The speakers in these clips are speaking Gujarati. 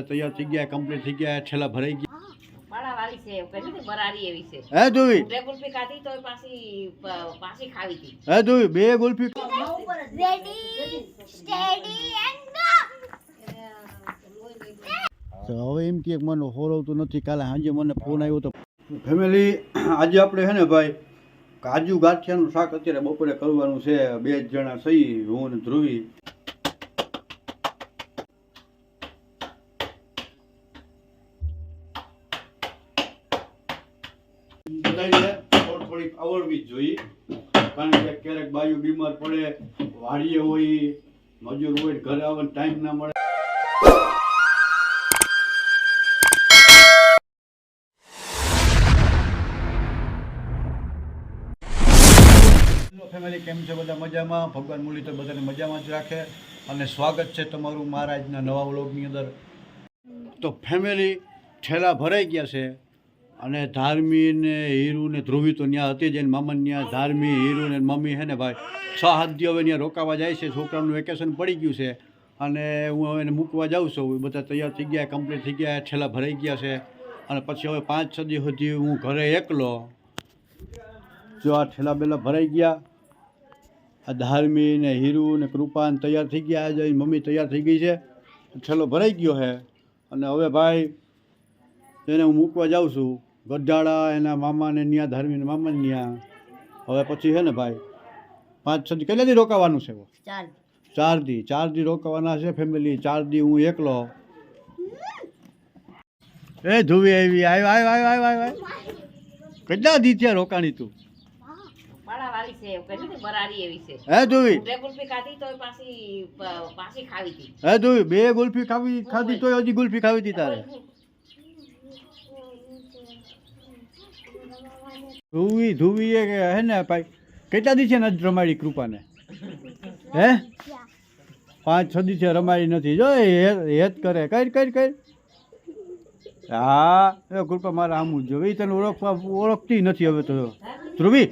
બધા તૈયાર થઈ ગયા કમ્પ્લીટ થઈ ગયા ઠેલા ભરાઈ ગયા. હે બે ગુલ્ફી ખાધી તો પાછી પાછી ખાવી હતી. હે બે ગુલ્ફી! હવે એમ કે મને હોરવતું નથી કાલે સાંજે મને ફોન આવ્યો તો ફેમિલી આજે આપણે છે ને ભાઈ કાજુ ગાંઠિયાનું શાક અત્યારે બપોરે કરવાનું છે બે જ જણા સહી હું ને ધ્રુવી. થોડીક આવડવી જ જોઈએ. કારણ કે ક્યારેક બાયુ બીમાર પડે, વાડીએ હોય, મજૂર હોય, ઘરે આવવાનો ટાઈમ ના મળે. ફેમિલી કેમ છે બધા મજામાં? ભગવાન મુરલી તો બધાને મજામાં જ રાખે. અને સ્વાગત છે તમારું મહારાજના નવા વ્લોગની અંદર. તો ફેમિલી ઠેલા ભરાઈ ગયા છે. અને ધાર્મી ને હીરુ ને ધ્રુવી તો ત્યાં હતી જ એની મામા ત્યાં ધાર્મી, હીરુ ને મમ્મી હે ને ભાઈ. છ હાથ હવે ત્યાં રોકાવા જાય છે, છોકરાનું વેકેશન પડી ગયું છે. અને હું હવે એને મૂકવા જાઉં છું. બધા તૈયાર થઈ ગયા કમ્પ્લીટ થઈ ગયા, છેલ્લા ભરાઈ ગયા છે. અને પછી હવે પાંચ છ દી સુધી હું ઘરે એકલો. જો આ ઠેલા બેલા ભરાઈ ગયા, આ ધાર્મી ને હીરુ ને કૃપાન તૈયાર થઈ ગયા, આજે મમ્મી તૈયાર થઈ ગઈ છે. ઠેલો ભરાઈ ગયો છે. અને હવે ભાઈ, એને હું મૂકવા જાઉં છું. ગઢાળા એના મામાને ન્યા ધર્મીને મામાને ન્યા. હવે પછી છે ને ભાઈ પાંચ છ દી કેટલા દી રોકાવાનું છે ચાર દી. ચાર દી. રોકાવાના છે ફેમિલી ચાર દી હું એકલો. એ ધુવી આવી આવ્યો આવ્યો આવ્યો આવ્યો આવ્યો આવ કેટલા દી ત્યાં રોકાણી તું? બે ગુલ્ફી ખાવી ખાધી તો હજી ગુલ્ફી ખાવી હતી તારે. ધુવી ધુવી એ હે ને ભાઈ, કેટલા દિવસે છે ને હજી રમાડી કૃપાને? હે? પાંચ, છ દિવસે રમાડી નથી. જો હેત કરે કઈ કઈ કઈ હા, એ કૃપા મારા આમ જ એ તને ઓળખવા, ઓળખતી નથી હવે તો. ધ્રુવી,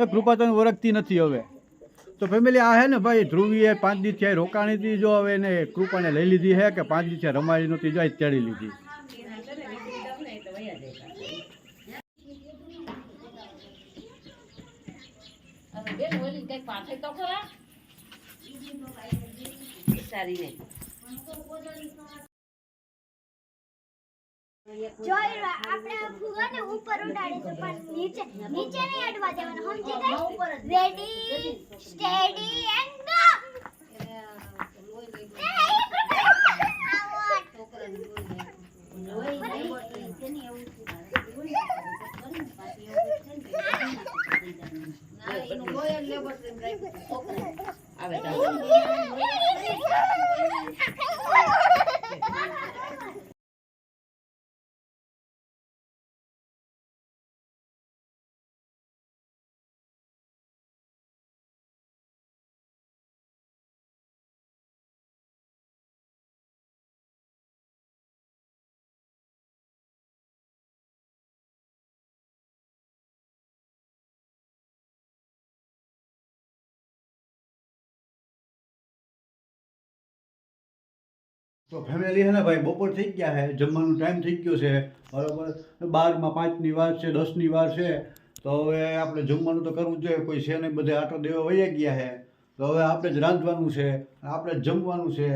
એ કૃપા તને ઓળખતી નથી હવે. તો ફેમિલી આ હે ને ભાઈ ધ્રુવીએ પાંચ દિવસે રોકાણી હતી જો હવે એને કૃપાને લઈ લીધી હે કે પાંચ દિવસે રમાડી નથી, જો ચડી લીધી હવે બેન ઓલી કંઈક પાથરી તો ખરા સારી નહીં જોઈ આપણે આ ફુગાને ઉપર ઉડાડીશું પણ નીચે નીચે નહીં અડવા દેવાનું સમજી ગઈ? રેડી સ્ટેડી એન્ડ ગો આવે તો તો ફેમિલી હે ને ભાઈ, બપોર થઈ ગયા છે, જમવાનો ટાઈમ થઈ ગયો છે. બરાબર. બારમાં પાંચની વાર છે, દસની વાર છે. તો હવે આપણે જમવાનું તો કરવું જોઈએ, કોઈ છે નહીં, બધે આટો દેવા વહી ગયા છે. તો હવે આપણે જ રાંધવાનું છે, આપણે જ જમવાનું છે.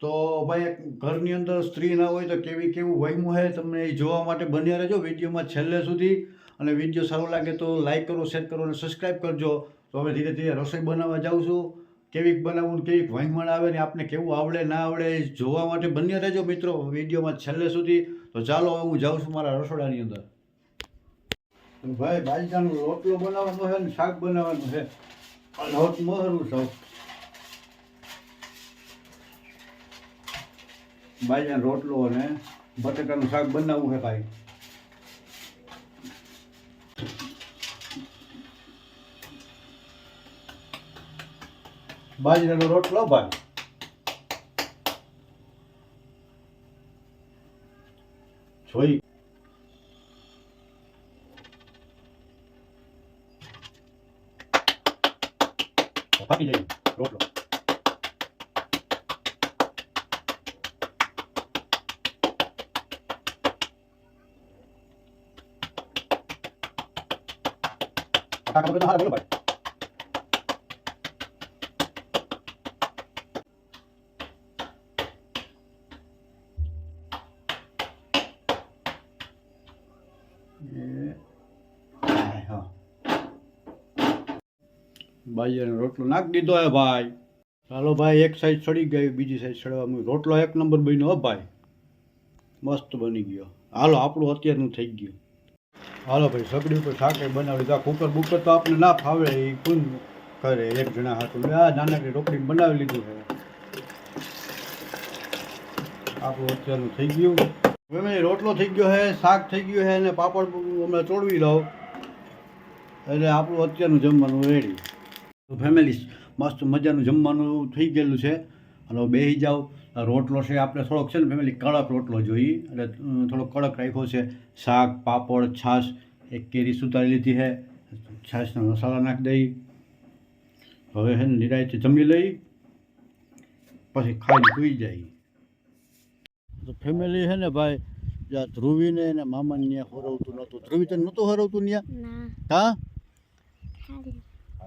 તો ભાઈ ઘરની અંદર સ્ત્રી ના હોય તો કેવી કેવું વહેમું છે, તમને એ જોવા માટે બન્યા રહેજો વિડીયોમાં છેલ્લે સુધી. અને વીડિયો સારો લાગે તો લાઈક કરો શેર કરો અને સબસ્ક્રાઈબ કરજો. તો હવે ધીરે ધીરે રસોઈ બનાવવા જાઉં છું. કેવીક બનાવવું કેવીક વાંગમણ આવે ને આપને કેવું આવડે, ના આવડે, એ જોવા માટે બન્યા રહેજો મિત્રો વિડીયોમાં છેલ્લે સુધી. તો ચાલો હવે હું જાઉં છું મારા રસોડાની અંદર. ભાઈ, બાજરાનો રોટલો બનાવવાનો છે ને શાક બનાવવાનું છે. લોટ મહરું સૌ. બાજરાનો રોટલો અને બટેટાનું શાક બનાવવું છે ભાઈ. બાજરાનો રોટલો ભાવે જોઈ. પાકી જાય. રોટલો કાકા તો હારા બોલો ભાઈ. ભાઈ રોટલો નાખી દીધો હે ભાઈ. ચાલો ભાઈ, એક સાઈડ સડી ગઈ, બીજી સાઈડ સડવા રોટલો એક નંબર બન્યો હો ભાઈ. મસ્ત બની ગયો. હાલો, આપણું અત્યારનું થઈ ગયું. હાલો ભાઈ, સગડી ઉપર શાક બનાવી દા કુકર બુકર તો આપણે ના ફાવે, એ કોણ કરે? એક જણા હાથું આ નાનકડી રોકડી બનાવી લીધું છે. આપણું અત્યારનું થઈ ગયું. હવે રોટલો થઈ ગયો છે, શાક થઈ ગયું છે, અને પાપડ હમણાં ચોળવી લઉં. એટલે આપણું અત્યારનું જમવાનું રેડી ફેમિલી મસ્ત મજાનું જમવાનું થઈ ગયેલું છે. અને બેસી જાઓ. રોટલો છે આપણે થોડોક છે ને ફેમિલી કડક રોટલો જોઈએ. એટલે થોડોક કડક રાખ્યો છે. શાક પાપડ છાશ એક કેરી સુતારી લીધી છે. છાશના મસાલા નાખી દઈ. હવે છે ને નિરાયતે જમી લઈ. પછી ખાઈ સૂઈ જાય. તો ફેમિલી છે ને ભાઈ જ્યાં ધ્રુવીને એને મામાને ત્યાં હરવતું નહોતું. ધ્રુવી તને નહોતું હરવતું ત્યાં? હા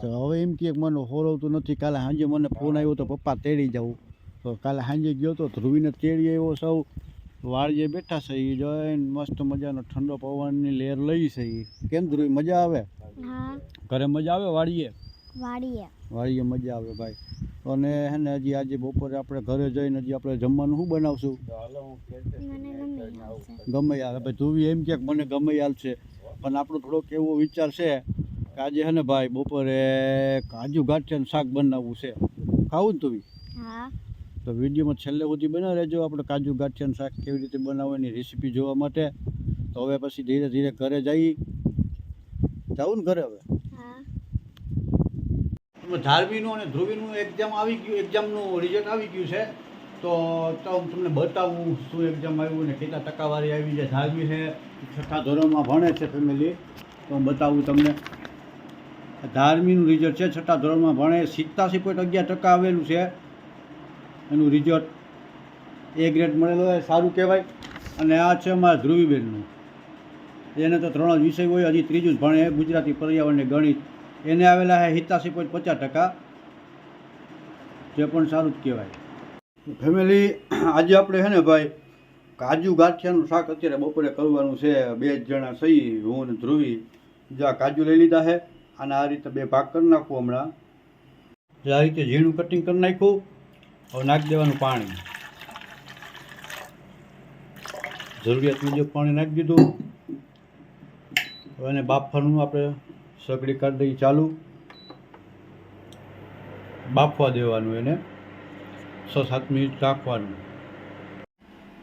તો હવે એમ કે મને હોરવતું નથી. કાલે સાંજે મને ફોન આવ્યો તો પપ્પા તેડી જાઉં. તો કાલે સાંજે ગયો તો ધ્રુવીને તેડી આવ્યો સૌ. વાળીએ બેઠા છે એ જોઈને મસ્ત મજાનો ઠંડો પવનની લહેર લઈ છે. કેમ ધ્રુવી મજા આવે? ઘરે મજા આવે વાળીએ? વાડીએ વાળીએ મજા આવે ભાઈ. અને હે ને હજી આજે બપોરે આપણે ઘરે જઈને હજી આપણે જમવાનું શું બનાવશું? ગમે યાર ભાઈ ધ્રુવી એમ કે મને ગમે યાર છે પણ આપણો થોડોક એવો વિચાર છે. કે આજે હે ને ભાઈ બપોરે કાજુ ગાંઠિયાનું શાક બનાવવું છે. ખાવું ને તું હા. તો વિડીયોમાં છેલ્લે સુધી બનાવી રહેજો આપણે કાજુ ગાંઠિયાનું શાક કેવી રીતે બનાવવાની રેસીપી જોવા માટે. તો હવે પછી ધીરે ધીરે ઘરે જઈ. જાવું ને ઘરે હવે. ધારવીનું અને ધ્રુવીનું એક્ઝામ આવી ગયું એક્ઝામનું રિઝલ્ટ આવી ગયું છે. તો તો હું તમને બતાવું શું એક્ઝામ આવ્યું ને કેટલા ટકાવારી આવી છે. ધારવી છે છઠ્ઠા ધોરણમાં ભણે છે ફેમિલી તો હું બતાવું તમને. ધાર્મીનું રિઝલ્ટ છે, છઠ્ઠા ધોરણમાં ભણે. સિત્તાસી પોઈન્ટ અગિયાર ટકા આવેલું છે. એનું રિઝલ્ટ એ ગ્રેડ મળેલો હોય સારું કહેવાય. અને આ છે અમારા ધ્રુવીબેનનું. એને તો ત્રણ જ વિષય હોય, હજી ત્રીજું જ ભણે. ગુજરાતી પર્યાવરણ ને ગણિત. એને આવેલા છે સિત્તાસી પોઈન્ટ પચાસ ટકા. જે પણ સારું જ કહેવાય. ફેમિલી, આજે આપણે છે ને ભાઈ, કાજુ ગાંઠિયાનું શાક અત્યારે બપોરે કરવાનું છે. બે જણા સહી, હું ને ધ્રુવી. જો, કાજુ લઈ લીધા છે. અને આ રીતે બે ભાગ કરી નાખું હમણાં. આ રીતે ઝીણું કટિંગ કરી નાખ્યું. હવે નાખી દેવાનું પાણી. જરૂરિયાત મુજબ પાણી નાખી દીધું. હવે એને બાફવાનું આપણે સગડી કરી દઈએ ચાલુ. બાફવા દેવાનું એને. છ સાત મિનિટ રાખવાનું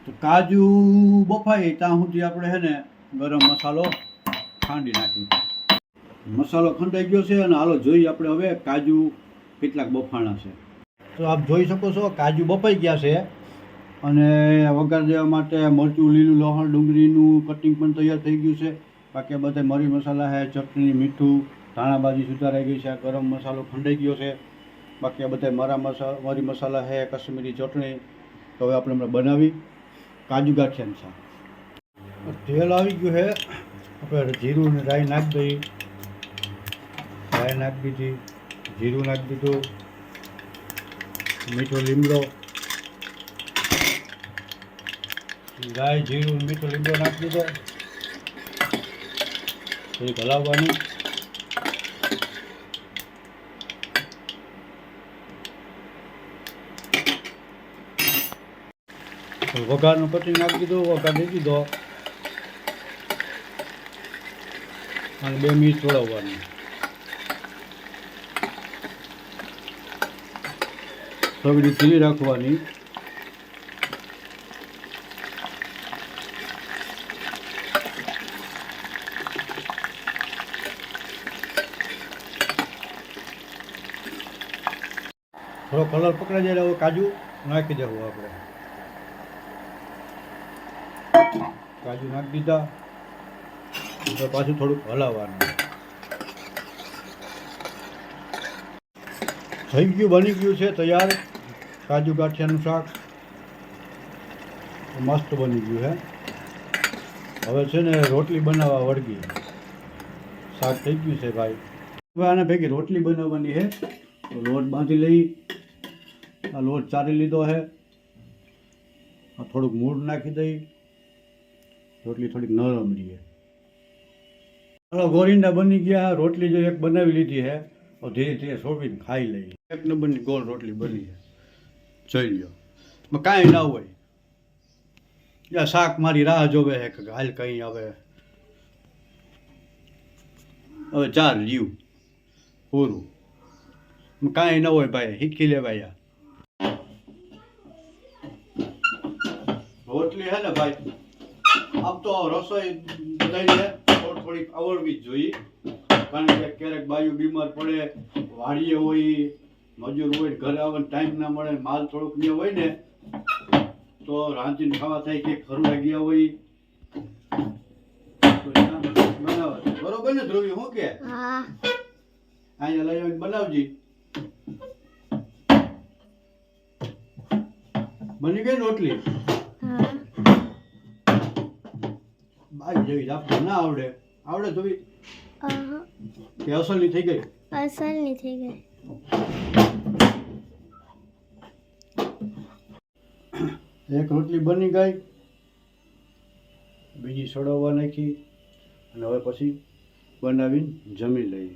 તો કાજુ બફાય ત્યાં સુધી આપણે છે ને ગરમ મસાલો ખાંડી નાખી મસાલો ખંડાઈ ગયો છે અને હાલો જોઈએ આપણે હવે કાજુ કેટલાક બફાણા છે. તો આપ જોઈ શકો છો કાજુ બફાઈ ગયા છે અને વઘાર દેવા માટે મરચું, લીલું લોહણ, ડુંગળીનું કટિંગ પણ તૈયાર થઈ ગયું છે. બાકી બધા મરી મસાલા છે, ચટણી, મીઠું, ધાણાભાજી સુધારાઈ ગઈ છે ગરમ મસાલો ખંડાઈ ગયો છે. બાકી બધા મરા મસાલા મરી મસાલા છે, કશ્મીરી ચટણી. તો હવે આપણે હમણાં બનાવી. કાજુ ગાંઠિયાનું શાક તેલ આવી ગયું છે. આપણે જીરું ને રાઈ નાખી દઈએ. રાઈ નાખી દીધી, જીરું નાખી દીધું, મીઠો લીમડો. રાય જીરું, મીઠો લીમડો નાખી દીધો. થોડીક હલાવવાનું વઘારનું પટી નાખી દીધું, વઘાર દઈ દીધો. અને બે મિનિટ ચોળવવાની સગડી ખીલી રાખવાની થોડો કલર પકડાઈ જાય હવે કાજુ નાખી દેવું આપણે. કાજુ નાખી દીધા. પાછું થોડુંક હલાવવાનું. થઈ ગયું, બની ગયું છે, તૈયાર. કાજુ ગાંઠિયાનું શાક. મસ્ત બની ગયું હે. હવે છે ને રોટલી બનાવવા વળગી. શાક થઈ ગયું છે ભાઈ. હવે આને ભેગી રોટલી બનાવવાની છે તો લોટ બાંધી લઈ. આ લોટ ચારી લીધો છે આ થોડુંક મૂળ નાખી દઈ. રોટલી થોડીક નરમ રહીએ ચાલો, ગોરીંડા બની ગયા. રોટલી જો એક બનાવી લીધી હે, તો ધીરે ધીરે સોંપીને ખાઈ લઈ એક નંબરની ગોળ રોટલી બની છે જોઈ લ્યો. કાંઈ ના હોય. યા શાક મારી રાહ જોવે હે કે હાલ કંઈ આવે હવે ચાર લીવ પૂરું. કાંઈ ન હોય ભાઈ, શીખી લેવાય રોટલી હે ને ભાઈ? આમ તો રસોઈ બધાને થોડી થોડીક આવડવી જ જોઈએ. કારણ કે ક્યારેક બાયું બીમાર પડે, વાડીએ હોય મજૂર હોય ઘરે આવવાનો ટાઈમ ના મળે માલ થોડોક ને હોય ને તો રાંધીને ખાવા થાય કે ખરું ગયા હોય. બરોબર ને ધ્રુવી હું કે? અહીંયા લઈ આવીને બનાવજી. બની ગઈ રોટલી? બાઈ જેવી આપણે ના આવડે. આવડે ધ્રુવી. કે અસલની થઈ ગઈ? અસલની થઈ ગઈ. એક રોટલી બની ગઈ બીજી સડવવા નાખી અને હવે પછી બનાવીને જમી લઈ